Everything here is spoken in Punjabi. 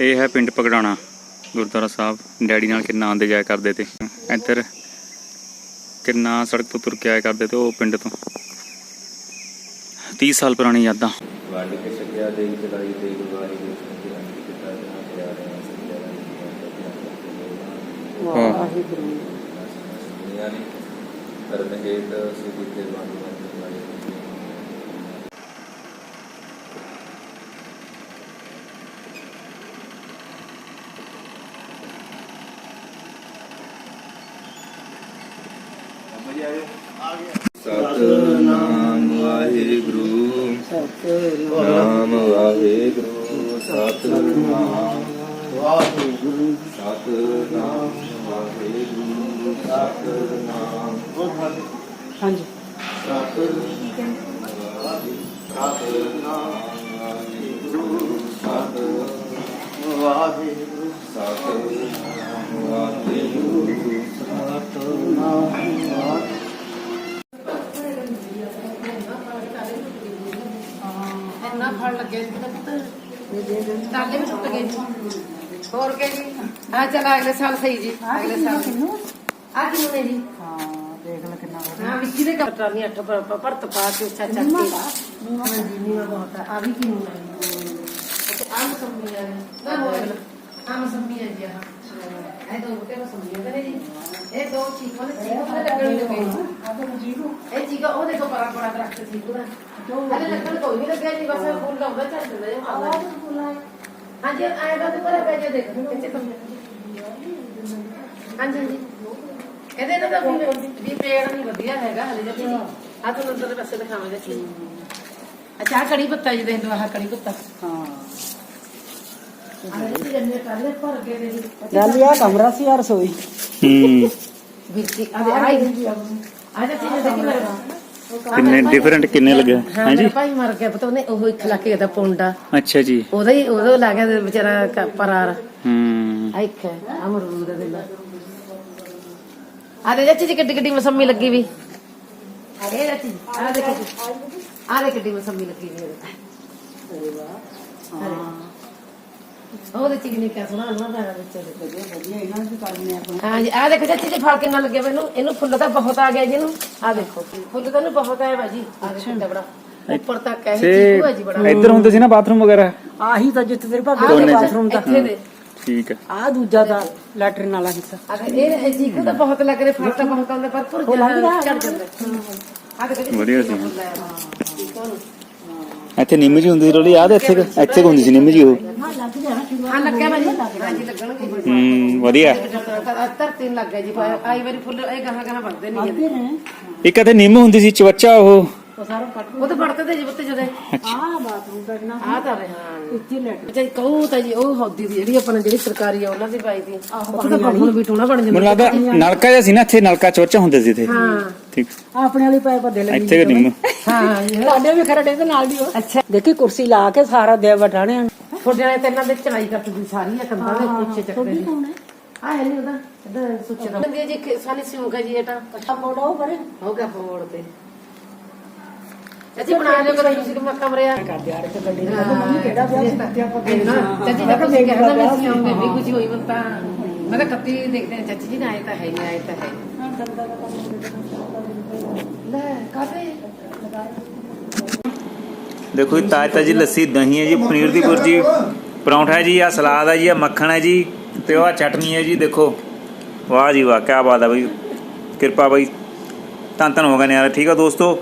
ਇਹ ਹੈ ਪਿੰਡ ਪਗੜਾਣਾ ਗੁਰਦੁਆਰਾ ਸਾਹਿਬ। ਡੈਡੀ ਨਾਲ ਕਿੰਨਾ ਆਉਂਦੇ ਜਾਇਆ ਕਰਦੇ ਤੇ। ਇੱਧਰ ਕਿੰਨਾ ਸੜਕ ਤੋਂ ਤੁਰ ਕੇ ਆਇਆ ਕਰਦੇ ਤੇ ਉਹ ਪਿੰਡ ਤੋਂ। 30 ਸਾਲ ਪੁਰਾਣੀ ਯਾਦਾਂ। ਵੰਡ ਕੇ ਛਕਿਆ ਦੇ ਚਲਾਈ ਤੇ ਗੁਰਵਾਰੀ ਦੇ ਕੀਤਾ ਰਹੇ। ਵਾਹਿਗੁਰੂ ਸਿੱਧੀ ਤੇ ਵੰਡ ਸਤਨਾਮ ਵਾਹਿਗੁਰੂ। ਨਾਮ ਵਾਹਿਗੁਰੂ ਸਤਨਾਮ। ਵਾਹਿਗੁਰੂ ਸਤਨਾਮ ਵਾਹਿਗੁਰੂ ਸਤਨਾਮ। ਹਾਂਜੀ। ਸਤਨਾਮ ਵਾਹਿਗੁਰੂ ਸਤਨਾਮ ਵਾਹਿਗੁਰੂ। ਸਤਨਾਮ ਵਾਹਿਗੁਰੂ ਸਤਨਾਮ ਇੰਨਾ ਫਲ ਲੱਗਿਆ ਸੀ ਪੁੱਤ। ਤਾਲੇ ਵੀ ਟੁੱਟ ਗਏ ਜੀ ਹੋਰ ਕੇ ਜੀ? ਆ ਚਲ ਅਗਲੇ ਸਾਲ ਸਹੀ ਜੀ। ਅਗਲੇ ਸਾਲ ਆ ਕਿਨੂੰ? ਨੇ ਜੀ? ਹਾਂ ਦੇਖ ਲੈ ਕਿੰਨਾ ਹਾਂ ਵਿੱਕੀ ਦੇ ਕਟਰ ਨਹੀਂ ਅੱਠ ਪਰ ਭਰਤ ਪਾ ਕੇ ਉੱਚਾ ਚੱਕ ਕੇ। ਹਾਂਜੀ ਨੀਵਾ ਬਹੁਤ ਆ। ਆਹ ਵੀ ਕਿਨੂੰ ਅੱਛਾ ਆਮ ਸੰਮੀ ਆ ਨਾ ਹੋਏ ਆਮ ਸੰਮੀ ਆ ਜੀ ਆਹ। ਇਹ ਦੋ ਬੁੱਟੇ ਸੰਮੀ ਆ ਜੀ। ਦੋ ਚੀਕੋ ਨੇ ਚੀਕੋ ਨੇ ਲੱਗਣ ਲੱਗੇ ਇਹ ਚੀਕੋ ਉਹ ਦੇਖੋ ਬੜਾ ਬੜਾ ਦਰਖਤ ਸੀ ਪੂਰਾ ਹਲੇ ਲੱਗਣ ਕੋਈ ਨਹੀਂ ਲੱਗਿਆ ਜੀ ਬਸ ਫੁੱਲ ਲਾਉਂਦਾ ਚੱਲ ਜਾਂਦਾ ਜੀ ਮਾਰਦਾ ਹਾਂਜੀ ਆਏਗਾ ਤੇ ਪਰ ਪੈ ਜਾ ਦੇਖ ਕਿੱਥੇ ਤੋਂ ਹਾਂਜੀ ਹਾਂਜੀ ਇਹਦੇ ਨਾਲ ਤਾਂ ਵੀ ਵੀ ਪੇੜ ਨਹੀਂ ਵਧੀਆ ਹੈਗਾ ਹਲੇ ਜੱਤੀ ਜੀ ਆ ਤੁਹਾਨੂੰ ਅੰਦਰ ਦੇ ਪਾਸੇ ਦਿਖਾਵਾਂਗੇ ਜੀ ਅੱਛਾ ਕੜੀ ਪੱਤਾ ਜੀ ਦੇਖ ਲਓ ਆਹ ਕੜੀ ਪੱਤਾ ਹਾਂ ਆਹ ਜੀ ਜੰਨੇ ਕਾਲੇ ਭਰ ਗਏ ਨੇ ਜੀ ਕਮਰਾ ਸੀ ਆ ਰਸੋਈ। ਹੂੰ। ਆ ਦੇ ਆਈ ਆ। ਜਾ ਚੀਜ਼ ਦੇਖੀ ਮੇਰੇ ਕਿੰਨੇ ਡਿਫਰੈਂਟ ਕਿੰਨੇ ਲੱਗੇ? ਹਾਂ ਮੇਰਾ ਭਾਈ ਮਰ ਗਿਆ ਪਤਾ ਉਹਨੇ ਉਹ ਇੱਕ ਲੱਖ ਦਾ ਪੌਂਡਾ। ਅੱਛਾ ਜੀ। ਉਹਦਾ ਹੀ ਉਹਦਾ ਲੱਗ ਗਿਆ ਤੇ ਵਿਚਾਰਾ ਪਰਾਰ। ਹੂੰ। ਇੱਕ ਅਮਰੂਦ ਦੇ ਲਾ ਆ ਦੇ ਚਾਚੀ ਜੀ ਕਿੱਡੀ ਕਿੱਡੀ ਮਸੰਮੀ ਲੱਗੀ ਵੀ। ਆ ਇਹ ਚਾਚੀ ਆ ਦੇ ਕਿੱਡੀ ਆ ਦੇ ਕਿੱਡੀ ਮਸੰਮੀ ਲੱਗੀ ਵੀ। ਇਹਦੇ ਹਾਂ। ਉਹਦੇ ਚ ਕਿੰਨੀ ਕਿਆ ਸੋਹਣਾ ਨਾ ਦਾ ਵਿੱਚ। ਵਧੀਆ ਵਧੀਆ ਇਹਨਾਂ ਦੀ ਕਰਨੇ ਆਪਣੇ ਹਾਂ ਜੀ ਆ ਦੇਖੋ ਚਾਚੀ ਜੀ ਫਲ ਕਿੰਨਾ ਲੱਗਿਆ ਮੈਨੂੰ ਇਹਨੂੰ ਫੁੱਲ ਤਾਂ ਬਹੁਤ ਆ ਗਿਆ ਜੀ ਇਹਨੂੰ। ਆ ਦੇਖੋ ਫੁੱਲ ਤਾਂ ਇਹਨੂੰ ਬਹੁਤ ਆਇਆ ਬਾਜੀ ਆ ਦੇਖੋ ਕਿੰਨਾ ਬੜਾ ਉੱਪਰ ਤੱਕ ਹੈ ਤੇ ਚੀਕੂ ਹੈ ਜੀ ਬੜਾ। ਇੱਧਰ ਹੁੰਦੇ ਸੀ ਨਾ ਬਾਥਰੂਮ ਵਗੈਰਾ? ਆਹੀ ਤਾਂ ਜਿੱਥੇ ਤੇਰੇ ਭਾਬੀ ਦਾ। ਬਾਥਰੂਮ ਦਾ ਇੱਥੇ ਦੇ। ਠੀਕ ਹੈ। ਆ ਦੂਜਾ ਦਾ ਲੈਟਰਿਨ ਵਾਲਾ ਹਿੱਸਾ। ਅਗਰ ਇਹ ਚੀਕੂ ਤਾਂ ਬਹੁਤ ਲੱਗ ਰਿਹਾ ਫਲ ਤਾਂ ਬਹੁਤ ਆਉਂਦਾ ਪਰ ਪਰ ਚੜ ਜਾਂਦਾ। ਆ ਦੇਖੋ ਜੀ ਵਧੀਆ ਸੀ। ਠੀਕ ਹੈ ਇੱਥੇ ਨਿੰਮ ਜੀ ਹੁੰਦੀ ਸੀ ਰੋਲੀ ਯਾਦ ਹੈ ਇੱਥੇ ਕੁ? ਇੱਥੇ ਕੁ ਹੁੰਦੀ ਸੀ ਨਿੰਮ ਜੀ ਉਹ। ਹਾਂ ਲੱਗਿਆ ਬਾਜੀ ਹਾਂਜੀ ਲੱਗਣਗੇ ਹੂੰ ਵਧੀਆ। ਧਰਤੀ ਨੂੰ ਲੱਗ ਗਿਆ ਜੀ ਆਈ ਵਾਰੀ ਫੁੱਲ ਇਹ ਗਾਹਾਂ ਗਾਹਾਂ ਵੱਧਦੇ ਨਹੀਂ ਜੀ ਇੱਕ ਇੱਥੇ ਨਿੰਮ ਹੁੰਦੀ ਸੀ ਚਵੱਚਾ ਉਹ। ਉਹ ਸਾਰਾ ਕੱਟ ਉਹ ਤਾਂ ਵੱਧਦੇ ਤੇ ਜੀ ਬੱਤੇ ਜਦੇ। ਆ ਬਾਥਰੂਮ ਦਾ ਕਿੰਨਾ ਆ ਤਾਂ ਹਾਂ ਇੱਥੇ ਲੈਟਰ ਅੱਛਾ ਕਹੂ ਤਾਂ ਜੀ ਉਹ ਹੌਦੀ ਦੀ ਜਿਹੜੀ ਆਪਣਾ ਜਿਹੜੀ ਸਰਕਾਰੀ ਆ ਉਹਨਾਂ ਦੀ ਪਾਈ ਦੀ। ਉਹ ਤਾਂ ਹੁਣ ਵੀ ਟੂਣਾ ਬਣ ਮੈਨੂੰ ਜਾਂਦਾ। ਲੱਗਦਾ ਨਲਕਾ ਜਿਹਾ ਸੀ ਨਾ ਇੱਥੇ ਨਲਕਾ ਚਵੱਚਾ ਹੁੰਦੇ ਸੀ ਇੱਥੇ। ਹਾਂ। ਠੀਕ। ਆਪਣੇ ਵਾਲੀ ਪਾਇਪ ਦੇ ਲੈ ਇੱਥੇ ਕੁ ਨਿੰਮ। ਹਾਂ ਜੀ। ਸਾਡੇ ਵੀ ਖਰੜੇ ਦੇ ਨਾਲ ਦੀ ਉਹ ਅੱਛਾ। ਦੇਖੀ ਕੁਰਸੀ ਲਾ ਕੇ ਸਾਰਾ ਦੇ ਵਟਾਣੇ ਤੁਹਾਡੇ ਵਾਲੇ ਤੇ ਇਹਨਾਂ ਦੇ ਚੜਾਈ ਕਰਦੀ ਸਾਰੀ ਆ ਕੰਧਾਂ ਦੇ ਪੁੱਛੇ ਚੱਕਦੇ ਨੇ ਆ ਹੈ ਨਹੀਂ ਉਹਦਾ ਇਹਦਾ ਸੁੱਚੇ ਦਾ। ਬੰਦੀ ਜੀ ਸਾਲੀ ਸਿਉਂਕ ਹੈ ਜੀ ਇਹ ਤਾਂ। ਆ ਮੋੜਾ ਉਹ ਪਰੇ ਹੋ ਗਿਆ ਫੋੜ ਤੇ। ਚਾਚੀ ਬਣਾ ਲਿਓ ਕਰੋ ਤੁਸੀਂ ਕਿ ਕਮਰੇ ਆ ਕਰ ਦਿਆ ਰੇ ਗੱਡੀ ਦੇ। ਮੰਮੀ ਕਿਹੜਾ ਵਿਆਹ ਸੀ ਤੇ ਆਪਾਂ ਚਾਚੀ ਦਾ ਤੁਸੀਂ ਕਹਿੰਦਾ ਮੈਂ ਸੀ ਆਉਂਗੇ ਵੀ ਕੁਝ ਹੋਈ ਮੈਂ ਤਾਂ ਮੈਂ ਤਾਂ ਕੱਤੀ ਦੇਖਦੇ ਚਾਚੀ ਜੀ ਨਾ ਆਏ ਤਾਂ ਹੈ ਨਹੀਂ ਆਏ ਤਾਂ ਹੈ ਲੈ ਕਾਤੇ ਦੇਖੋ ਜੀ ਤਾਜ ਤਾਜੀ ਲੱਸੀ ਦਹੀਂ ਹੈ ਜੀ ਪਨੀਰ ਦੀ ਭੁਰਜੀ ਪਰੌਂਠਾ ਹੈ ਜੀ ਆ ਸਲਾਦ ਹੈ ਜੀ ਆ ਮੱਖਣ ਹੈ ਜੀ ਤੇ ਉਹ ਆਹ ਚਟਨੀ ਹੈ ਜੀ ਦੇਖੋ। ਵਾਹ ਜੀ ਵਾਹ ਕੀ ਬਾਤ ਹੈ ਬਈ ਕਿਰਪਾ ਬਈ। ਧੰਨ ਧੰਨ ਹੋ ਗਏ ਨੇ ਯਾਰ ਠੀਕ ਆ ਦੋਸਤੋ?